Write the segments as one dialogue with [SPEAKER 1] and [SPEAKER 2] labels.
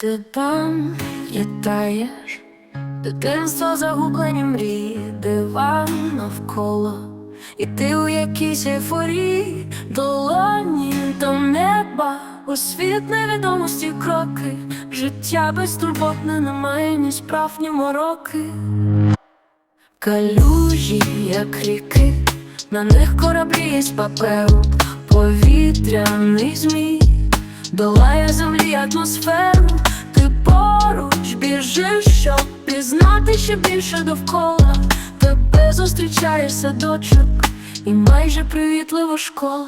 [SPEAKER 1] ти пам'ятаєш дитинство загублені мрії, диван навколо, і ти у якійсь ейфорії, долоні до неба, у світ невідомості кроки, життя безтурботне, немає ні справ, ні мороки. Калюжі, як ріки, на них кораблі з паперу, повітряний змій, долає землі атмосферу, біжиш, щоб пізнати ще більше довкола, тебе зустрічає садочок і майже привітлива школа.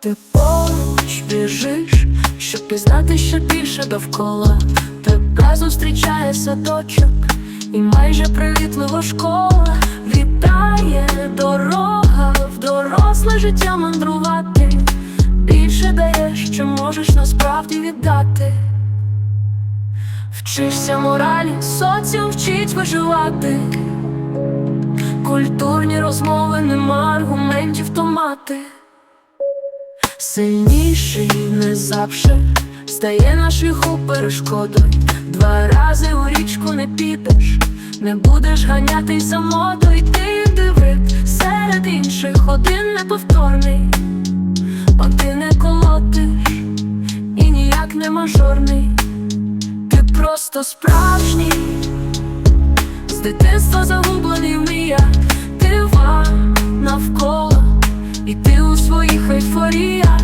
[SPEAKER 1] Ти поруч біжиш, щоб пізнати ще більше довкола, тебе зустрічає садочок і майже привітлива школа вітає дорога в доросле життя мандрувати. Більше даєш, що можеш насправді віддати. Вчишся моралі, соціум вчить виживати. Культурні розмови, нема аргументів то мати. Сильніший не завше стає на шляху перешкодою. Два рази у річку не підеш, не будеш ганяти за модою, ти диви серед інших один неповторний, бо ти не колотиш і ніяк не мажорний, просто справжній, з дитинства загублений в мріях, ти навколо, і ти у своїх ейфоріях,